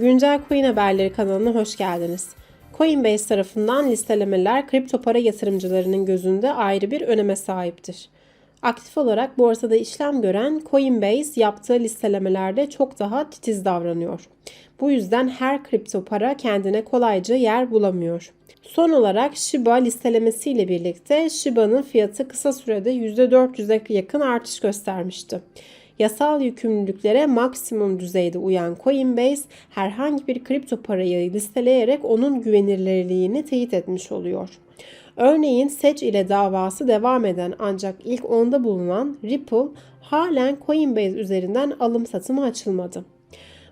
Güncel Coin Haberleri kanalına hoş geldiniz. Coinbase tarafından listelemeler kripto para yatırımcılarının gözünde ayrı bir öneme sahiptir. Aktif olarak borsada işlem gören Coinbase yaptığı listelemelerde çok daha titiz davranıyor. Bu yüzden her kripto para kendine kolayca yer bulamıyor. Son olarak Shiba listelemesiyle birlikte Shiba'nın fiyatı kısa sürede %400'e yakın artış göstermişti. Yasal yükümlülüklere maksimum düzeyde uyan Coinbase herhangi bir kripto parayı listeleyerek onun güvenilirliğini teyit etmiş oluyor. Örneğin SEC ile davası devam eden ancak ilk onda bulunan Ripple halen Coinbase üzerinden alım satımı açılmadı.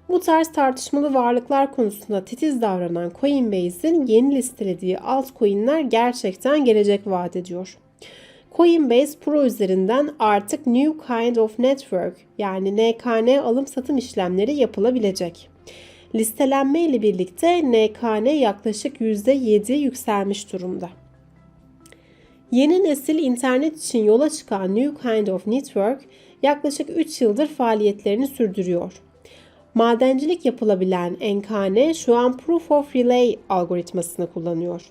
Bu tarz tartışmalı varlıklar konusunda titiz davranan Coinbase'in yeni listelediği altcoin'ler gerçekten gelecek vaat ediyor. Coinbase Pro üzerinden artık New Kind of Network yani NKN alım satım işlemleri yapılabilecek. Listelenme ile birlikte NKN yaklaşık %7 yükselmiş durumda. Yeni nesil internet için yola çıkan New Kind of Network yaklaşık 3 yıldır faaliyetlerini sürdürüyor. Madencilik yapılabilen NKN şu an Proof of Relay algoritmasını kullanıyor.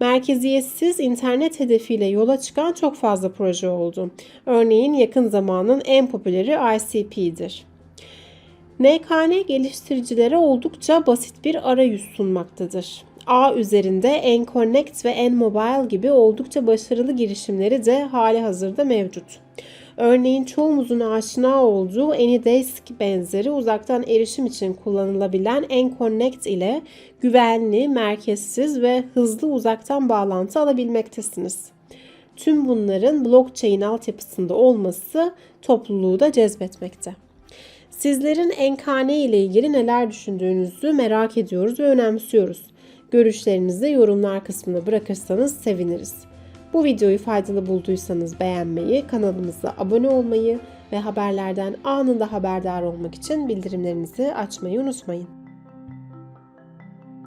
Merkeziyetsiz internet hedefiyle yola çıkan çok fazla proje oldu. Örneğin yakın zamanın en popüleri ICP'dir. NKN geliştiricilere oldukça basit bir arayüz sunmaktadır. A üzerinde Nconnect ve Nmobile gibi oldukça başarılı girişimleri de hali hazırda mevcut. Örneğin çoğumuzun aşina olduğu AnyDesk benzeri uzaktan erişim için kullanılabilen Nconnect ile güvenli, merkezsiz ve hızlı uzaktan bağlantı alabilmektesiniz. Tüm bunların blockchain altyapısında olması topluluğu da cezbetmekte. Sizlerin NKN ile ilgili neler düşündüğünüzü merak ediyoruz ve önemsiyoruz. Görüşlerinizi yorumlar kısmına bırakırsanız seviniriz. Bu videoyu faydalı bulduysanız beğenmeyi, kanalımıza abone olmayı ve haberlerden anında haberdar olmak için bildirimlerinizi açmayı unutmayın.